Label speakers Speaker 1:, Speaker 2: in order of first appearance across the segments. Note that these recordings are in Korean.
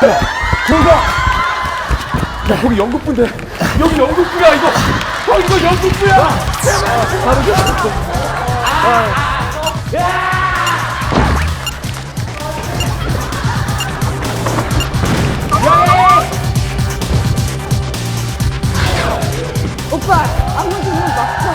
Speaker 1: 저가 야 거기 연극부인데. 여기 연극부야 이거. 어 이거 연극부야.
Speaker 2: 오빠 아무도 막상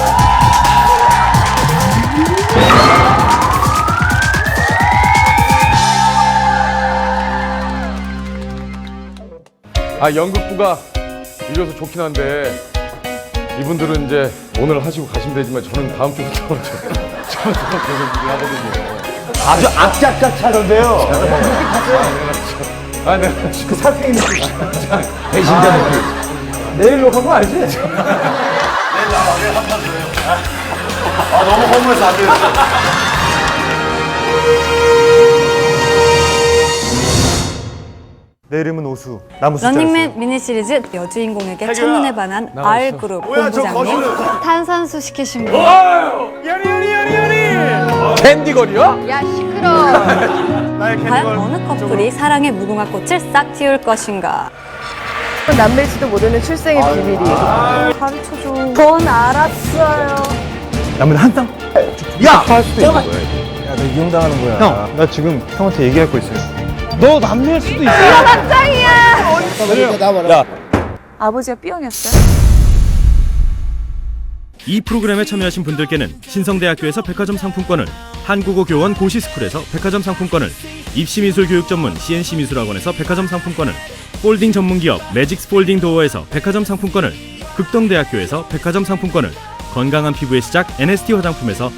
Speaker 1: 연극부가 이래서 좋긴 한데 이분들은 이제 오늘 하시고 가시면 되지만 저는 다음 주부터 저는 계속 일을 하거든요.
Speaker 3: 아주 악착같이 하던데요.
Speaker 1: 아 내가
Speaker 3: 사생이 배신자 느낌.
Speaker 1: 내일 녹화한 거 알지?
Speaker 3: 아, 너무 허무해서 안 돼요. 내 이름은 오수. 나무 숫자.
Speaker 4: 런닝맨 미니 시리즈 여주인공에게 첫눈에 반한 R 그룹 본부장님 탄산수 시키신 분
Speaker 1: 캔디걸이요?
Speaker 2: 야 시끄러
Speaker 4: 과연 어느 커플이 사랑의 무궁화 꽃을 싹 틔울 것인가?
Speaker 2: 남매지도 모르는 출생의 비밀이.
Speaker 4: 가르쳐줘 전 알았어요.
Speaker 3: 남은 한 쌍. 야, 할 수도 있는 거야. 야, 너 이용당하는 거야. 형, 나 지금 형한테 얘기할 거 있어요. 너 남매일 수도 있어.
Speaker 2: 아버지가 B형이었어요?
Speaker 5: 이 프로그램에 참여하신 분들께는 신성대학교에서 백화점 상품권을, 한국어 교원 고시스쿨에서 백화점 상품권을, 입시미술 교육 전문 CNC 미술학원에서 백화점 상품권을, 폴딩 전문기업 매직스 폴딩 도어에서 백화점 상품권을, 극동대학교에서 백화점 상품권을, 건강한 피부의 시작 NST 화장품에서